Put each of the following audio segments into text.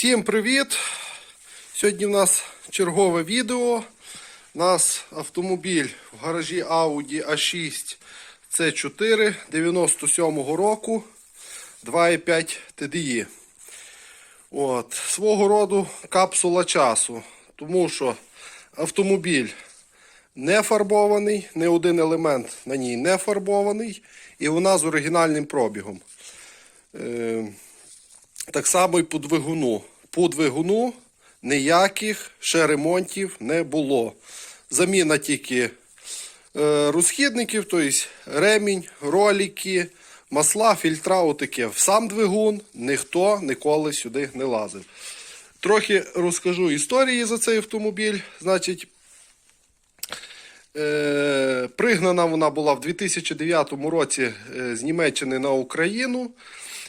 Всім привіт! Сьогодні в нас чергове відео. У нас автомобіль в гаражі Audi A6 C4 97-го року 2,5 TDI. От, свого роду капсула часу, тому що автомобіль не фарбований, не один елемент на ній не фарбований, і вона з оригінальним пробігом. Е, так само і по двигуну. По двигуну ніяких ще ремонтів не було. Заміна тільки е, розхідників, тобто ремінь, ролики, масла, фільтра, отаке. В сам двигун ніхто ніколи сюди не лазив. Трохи розкажу історії за цей автомобіль. Значить, Е, Пригнана вона була в 2009 році е, з Німеччини на Україну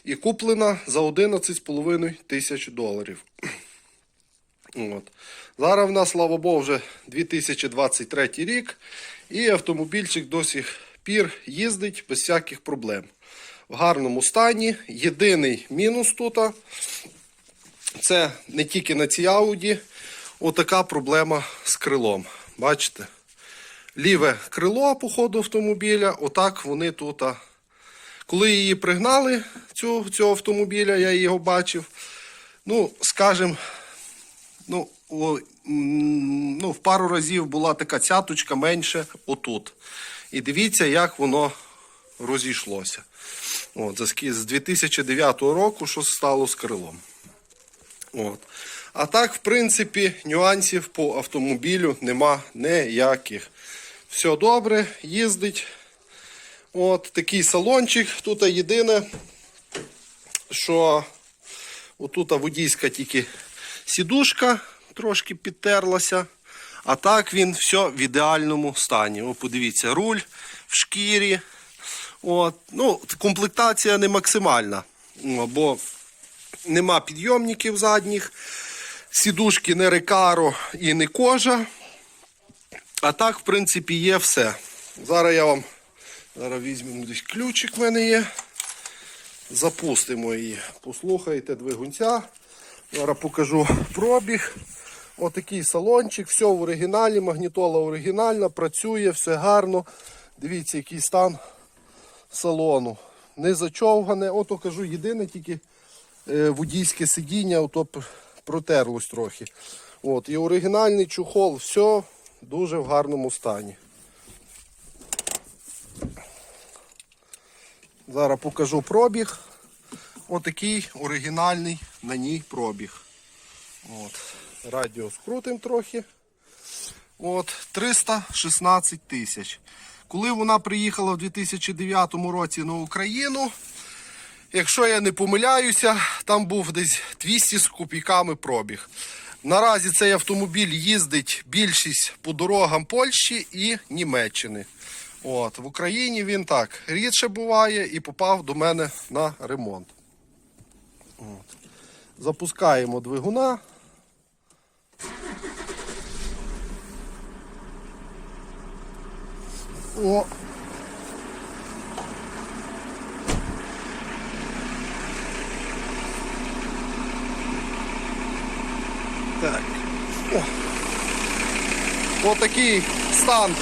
і куплена за 11,5 тисяч доларів. От. Зараз в нас, слава Богу, вже 2023 рік, і автомобільчик до сих пір їздить без всяких проблем. В гарному стані. Єдиний мінус тут це не тільки на цій Ауді, отака проблема з крилом. Бачите? ліве крило по ходу автомобіля. Отак вони тут. Коли її пригнали, цю, цього автомобіля, я його бачив. Ну, скажем, ну, о, ну, в пару разів була така цяточка менше отут. І дивіться, як воно розійшлося. От, з 2009 року, що стало з крилом. От. А так, в принципі, нюансів по автомобілю нема ніяких. Все добре, їздить. От такий салончик. Тут єдине, що отут водійська тільки сідушка трошки підтерлася. А так він все в ідеальному стані. О, подивіться, руль в шкірі. От. Ну, комплектація не максимальна, бо нема підйомників задніх, сідушки не рекаро і не кожа. А так, в принципі, є все. Зараз я вам зараз візьмемо десь ключик в мене є. Запустимо її. Послухайте двигунця. Зараз покажу пробіг. Отакий салончик, все в оригіналі, магнітола оригінальна, працює, все гарно. Дивіться, який стан салону. Не зачовгане. Ото кажу, єдине тільки е, водійське сидіння, ото протерлось трохи. От, і оригінальний чухол, все дуже в гарному стані. Зараз покажу пробіг. Отакий оригінальний на ній пробіг. От. Радіо скрутимо трохи. От, 316 тисяч. Коли вона приїхала в 2009 році на Україну, якщо я не помиляюся, там був десь 200 з копійками пробіг. Наразі цей автомобіль їздить більшість по дорогам Польщі і Німеччини. От, в Україні він так рідше буває і попав до мене на ремонт. От. Запускаємо двигуна. О. Так. О. Отакий стан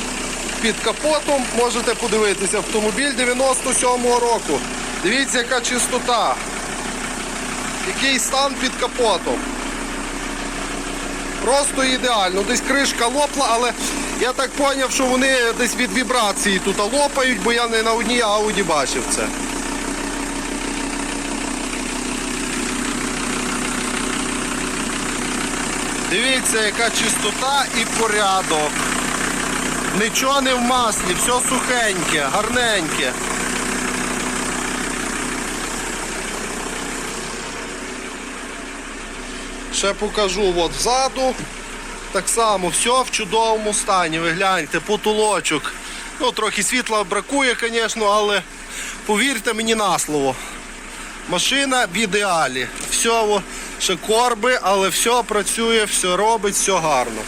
під капотом. Можете подивитися. Автомобіль 97-го року. Дивіться, яка чистота. Який стан під капотом. Просто ідеально. Десь кришка лопла, але я так зрозумів, що вони десь від вібрації тут лопають, бо я не на одній ауді бачив це. Дивіться, яка чистота і порядок. Нічого не в маслі, все сухеньке, гарненьке. Ще покажу от ззаду. Так само, все в чудовому стані. Ви гляньте, потолочок. Ну, трохи світла бракує, звісно, але повірте мені на слово. Машина в ідеалі. Все, ще корби, але все працює, все робить, все гарно.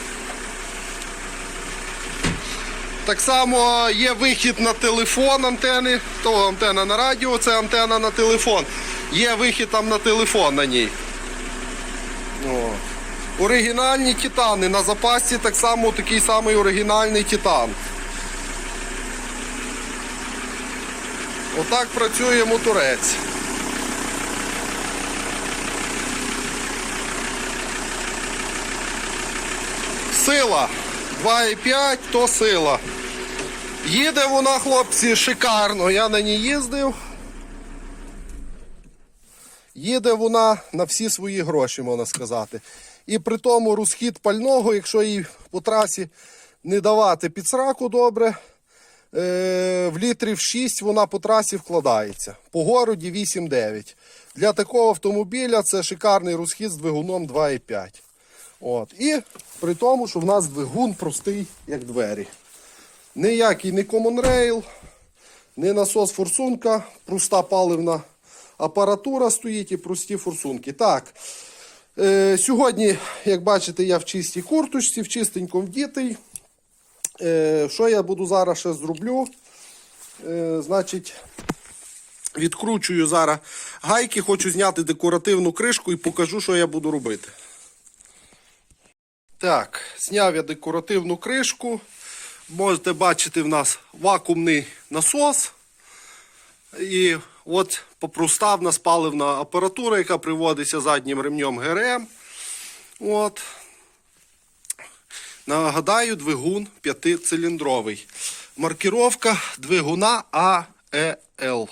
Так само є вихід на телефон антени, то антена на радіо, це антена на телефон. Є вихід там на телефон на ній. О. Оригінальні титани. На запасці так само такий самий оригінальний титан. Отак працює моторець. Сила. 2,5 то сила. Їде вона, хлопці, шикарно. Я на ній їздив. Їде вона на всі свої гроші, можна сказати. І при тому розхід пального, якщо їй по трасі не давати під сраку добре, е, в літрів 6 вона по трасі вкладається. По городі 8-9. Для такого автомобіля це шикарний розхід з двигуном 2,5. От. І при тому, що в нас двигун простий, як двері. Ніякий не Rail, не насос форсунка, проста паливна апаратура стоїть і прості форсунки. Так, е, сьогодні, як бачите, я в чистій курточці, в чистенькому вдітий. Е, що я буду зараз ще зроблю? Е, значить, відкручую зараз гайки, хочу зняти декоративну кришку і покажу, що я буду робити. Так, зняв я декоративну кришку. Можете бачити, в нас вакуумний насос. І от попроста в апаратура, яка приводиться заднім ремнем ГРМ. От. Нагадаю, двигун п'ятициліндровий. Маркіровка двигуна АЕЛ.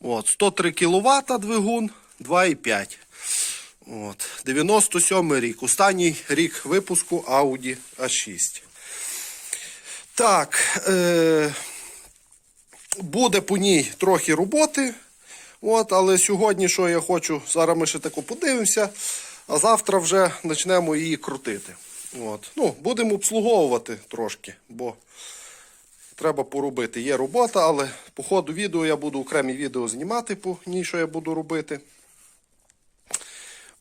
От, 103 кВт двигун 2,5. От, 97 рік. Останній рік випуску Audi A6. Так. Е- Буде по ній трохи роботи. От, але сьогодні, що я хочу, зараз ми ще тако подивимося, а завтра вже почнемо її крутити. От. Ну, Будемо обслуговувати трошки, бо треба поробити. Є робота, але по ходу відео я буду окремі відео знімати по ній, що я буду робити.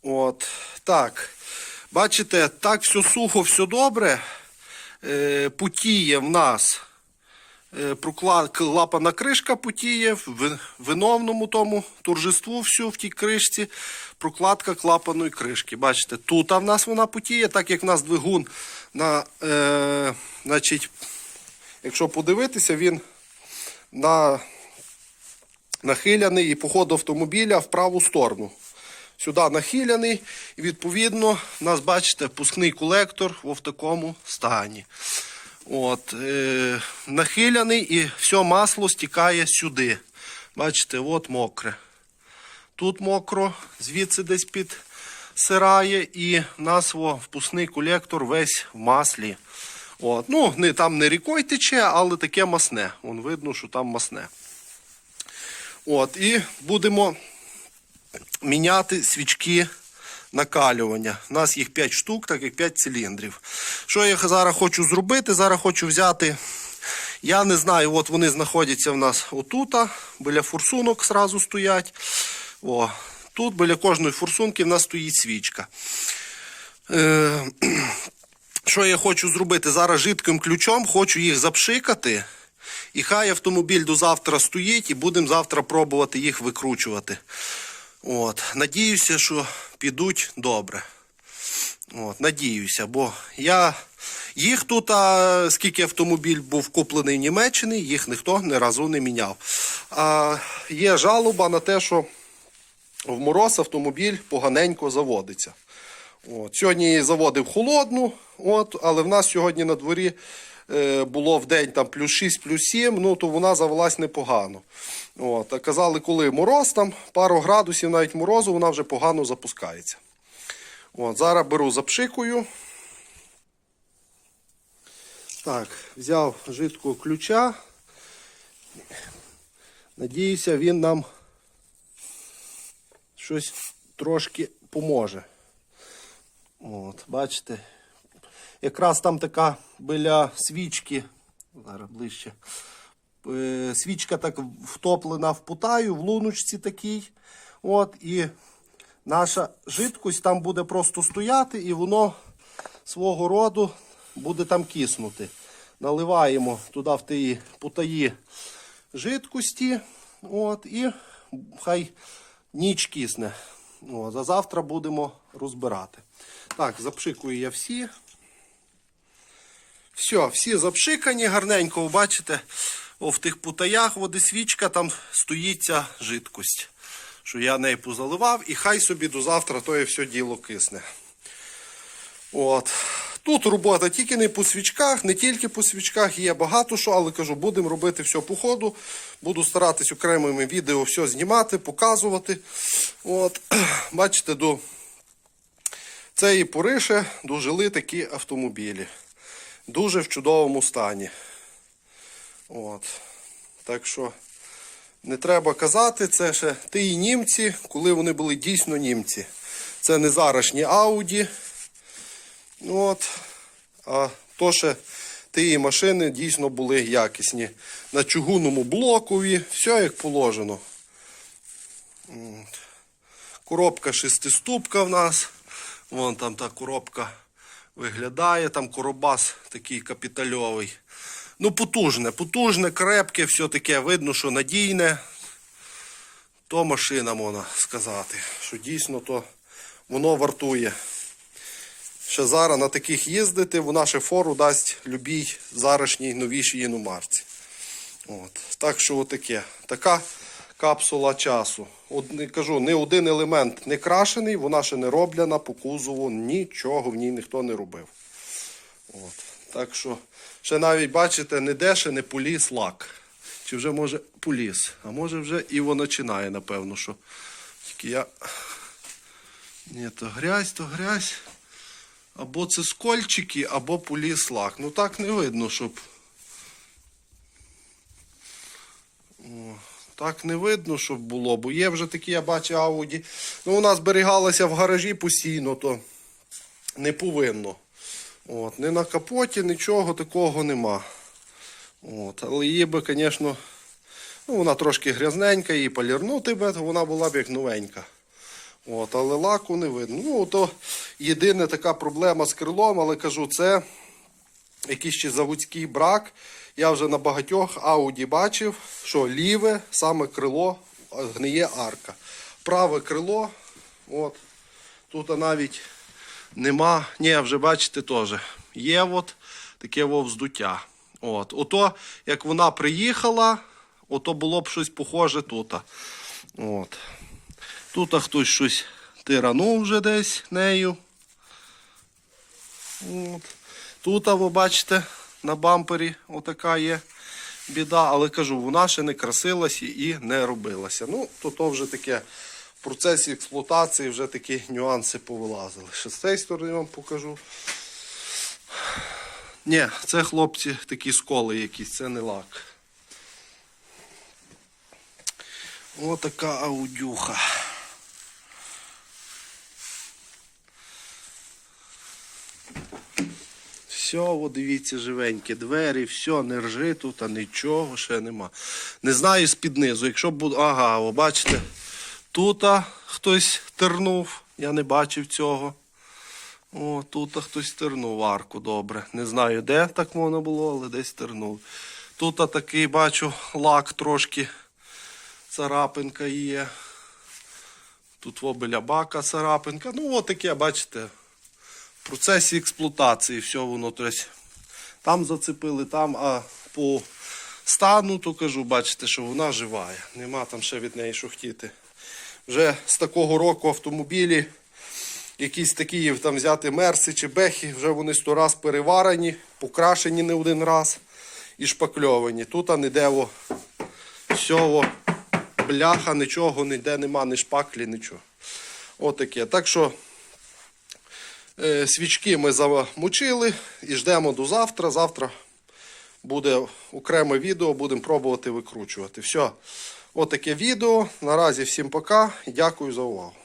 От. Так. Бачите, так все сухо, все добре. Е, Путіє в нас. Е, клапана кришка потіє, в виновному тому торжеству всю в тій кришці, прокладка клапаної кришки. Бачите, тут в нас вона потіє, так як в нас двигун на, е, значить, якщо подивитися, він на, нахиляний і по ходу автомобіля в праву сторону. Сюди нахиляний, і відповідно, у нас, бачите, пускний колектор в такому стані. От, е, нахиляний і все масло стікає сюди. Бачите, от мокре. Тут мокро, звідси десь під сирає, і в нас впускний колектор весь в маслі. От, ну, не, там не рікою тече, але таке масне. Вон видно, що там масне. От, і будемо міняти свічки накалювання. У нас їх 5 штук, так як 5 циліндрів. Що я зараз хочу зробити? Зараз хочу взяти. Я не знаю, от вони знаходяться в нас отута, біля форсунок зразу стоять. О, тут біля кожної форсунки в нас стоїть свічка. Е, що я хочу зробити? Зараз жидким ключом хочу їх запшикати. І хай автомобіль до завтра стоїть, і будемо завтра пробувати їх викручувати. От, Надіюся, що підуть добре. От, Надіюся, бо я їх тут, а, скільки автомобіль був куплений в Німеччині, їх ніхто ні разу не міняв. А, є жалоба на те, що в мороз автомобіль поганенько заводиться. От, сьогодні заводив холодну, от, але в нас сьогодні на дворі було в день там плюс 6, плюс 7, ну то вона завелась непогано. От, казали, коли мороз, там пару градусів навіть морозу, вона вже погано запускається. От, зараз беру запшикую. Так, взяв жидкого ключа. Надіюся, він нам щось трошки поможе. От, бачите, якраз там така біля свічки, зараз ближче. е, Свічка так втоплена в путаю, в луночці такій. От, і наша жидкость там буде просто стояти, і воно свого роду буде там киснути. Наливаємо туди в ті путаї жидкості. От, і хай ніч кисне. О, а завтра будемо розбирати. Так, запшикую я всі. Все, всі запшикані, гарненько, бачите, о, в тих путаях водосвічка, там стоїть ця жидкость, що я нею позаливав, і хай собі до завтра то все діло кисне. От. Тут робота тільки не по свічках, не тільки по свічках, є багато що, але кажу, будемо робити все по ходу. Буду старатись окремими відео все знімати, показувати. От. Бачите, до цієї пори дожили такі автомобілі. Дуже в чудовому стані. От. Так що не треба казати, це ще ті німці, коли вони були дійсно німці. Це не зарашні Ауді. От. А то ще ті машини дійсно були якісні. На чугунному блокові, все як положено. Коробка шестиступка в нас. Вон там та коробка виглядає. Там коробас такий капітальовий. Ну, потужне, потужне, крепке, все таке. Видно, що надійне. То машина, можна сказати. Що дійсно то воно вартує. Ще зараз на таких їздити, вона ще фору дасть любій зарашній новішій іномарці. От. Так що отаке. Така капсула часу. Не кажу, ні один елемент не крашений, вона ще не роблена по кузову, нічого в ній ніхто не робив. От. Так що, ще навіть бачите, ніде ще не поліз лак. Чи вже може поліз, а може вже і воно починає, напевно, що. Тільки я. Ні, то грязь, то грязь. Або це скольчики, або поліз лак. Ну так не видно, щоб. О, так не видно, щоб було, бо є вже такі, я бачу, ауді. Ну, вона зберігалася в гаражі постійно, то не повинно. От, не на капоті, нічого такого нема. От, але її би, звісно, ну, вона трошки грязненька, її полірнути би, вона була б як новенька. От, але лаку не видно. Ну, то єдина така проблема з крилом, але кажу, це якийсь ще заводський брак. Я вже на багатьох Ауді бачив, що ліве саме крило гниє арка. Праве крило, от, тут навіть нема. Ні, вже бачите теж. Є от таке вздуття. От. Ото, як вона приїхала, ото було б щось похоже тут. От. Тут хтось щось тиранув вже десь нею. От. Тут, ви бачите, на бампері отака є біда, але кажу, вона ще не красилася і не робилася. Ну, то то вже таке в процесі експлуатації вже такі нюанси повилазили. Ще з цієї сторони вам покажу. Ні, це хлопці такі сколи якісь, це не лак. Отака аудюха. Все, о, дивіться, живенькі двері, все, не ржи тут, нічого ще нема. Не знаю з-під низу. Якщо буде. Ага, о, бачите, тут хтось тернув, я не бачив цього. О, тут хтось тернув арку, добре. Не знаю, де так воно було, але десь тернув. Тут такий бачу лак трошки царапинка є. Тут во біля бака царапинка. Ну, от таке, бачите, процесі експлуатації все воно тобто, там зацепили, там, а по стану, то кажу, бачите, що вона живає. Нема там ще від неї що хотіти. Вже з такого року автомобілі, якісь такі там взяти мерси чи бехи, вже вони сто раз переварені, покрашені не один раз і шпакльовані. Тут а ніде во, всього бляха, нічого, ніде нема, ні шпаклі, нічого. Отаке. Так що свічки ми замочили і ждемо до завтра. Завтра буде окреме відео, будемо пробувати викручувати. Все. Отаке відео. Наразі всім пока дякую за увагу.